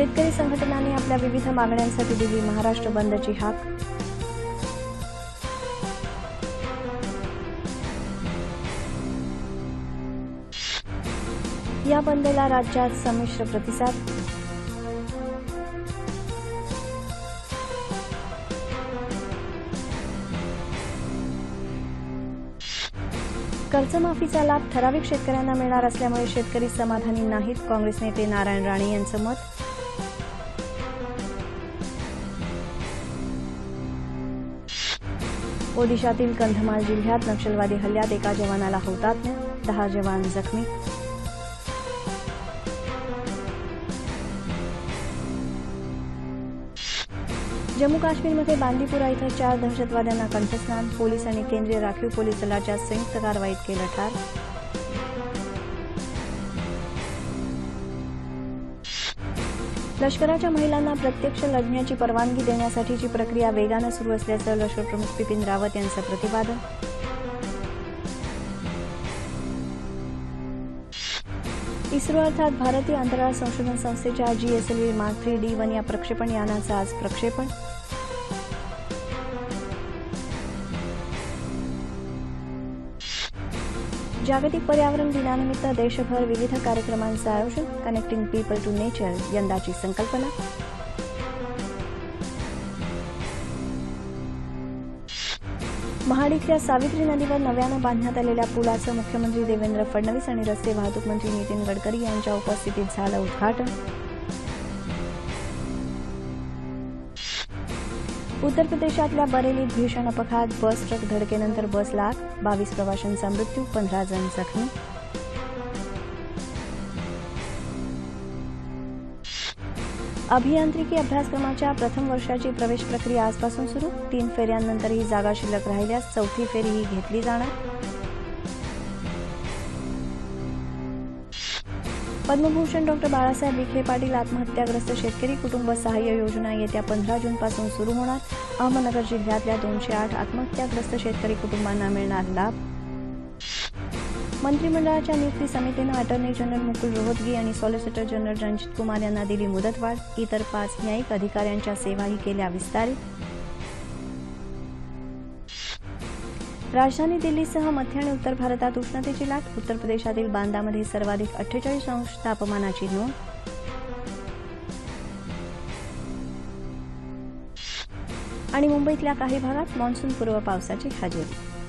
शेतकरी संघटनांनी आपल्या विविध मागण्यांसाठी दिली महाराष्ट्र बंदची हाक. या बंदला राज्यात संमिश्र प्रतिसाद. कर्जमाफीचा लाभ ठराविक शेतकऱ्यांना मिळणार असल्यामुळे शेतकरी समाधानी नाहीत. काँग्रेस नेते नारायण राणे यांचं मत. ओदिशातील कंधमाल जिल्ह्यात नक्षलवादी हल्ल्यात एका जवानाला हौतात्म्य दहा जवान जखमी. जम्मू काश्मीरमध्ये बांदीपुरा इथं चार दहशतवाद्यांना कंठस्नान पोलीस आणि केंद्रीय राखीव पोलीस दलाच्या संयुक्त कारवाईत केलं ठार. लष्कराच्या महिलांना प्रत्यक्ष लढण्याची परवानगी देण्यासाठीची प्रक्रिया वेगानं सुरू असल्याचं लष्करप्रमुख बिपिन रावत यांचं प्रतिपादन. इस्रो अर्थात भारतीय अंतराळ संशोधन संस्थेच्या GSLV Mark three D one या प्रक्षेपण यानाचं आज प्रक्षेपण. जागतिक पर्यावरण दिनानिमित्त देशभर विविध कार्यक्रमांचं आयोजन कनेक्टिंग पीपल टू नेचर यंदाची संकल्पना. महाड इथल्या सावित्री नदीवर नव्यानं बांधण्यात आलेल्या पुलाचं मुख्यमंत्री देवेंद्र फडणवीस आणि रस्ते वाहतूक मंत्री नितीन गडकरी यांच्या उपस्थितीत झालं उद्घाटन. उत्तर प्रदेशातल्या बरेलीत भीषण अपघात बस ट्रक धडकेनंतर बस लाख बावीस प्रवाशांचा मृत्यू पंधरा जण जखमी. अभियांत्रिकी अभ्यासक्रमाच्या प्रथम वर्षाची प्रवेश प्रक्रिया आजपासून सुरू. तीन फेऱ्यांनंतर ही जागा शिल्लक राहिल्यास चौथी फेरी ही घेतली जाणार. पद्मभूषण डॉक्टर बाळासाहेब विखे पाटील आत्महत्याग्रस्त शेतकरी कुटुंब सहाय्य योजना येत्या पंधरा जूनपासून सुरू होणार. अहमदनगर जिल्ह्यातल्या दोनशे आठ आत्महत्याग्रस्त शेतकरी कुटुंबांना मिळणार लाभ. मंत्रिमंडळाच्या नियुक्ती समितीनं अटर्नी जनरल मुकुल रोहतगी आणि सॉलिसिटर जनरल रणजित कुमार यांना दिली मुदतवाढ. इतर पाच न्यायिक अधिकाऱ्यांच्या सेवाही केल्या विस्तारित. राजधानी दिल्लीसह मध्य आणि उत्तर भारतात उष्णतेची लाट उत्तर प्रदेशातील बांदामध्ये सर्वाधिक अठ्ठेचाळीस अंश तापमानाची नोंद. आणि मुंबईतल्या काही भागात मान्सूनपूर्व पावसाची हजेरी.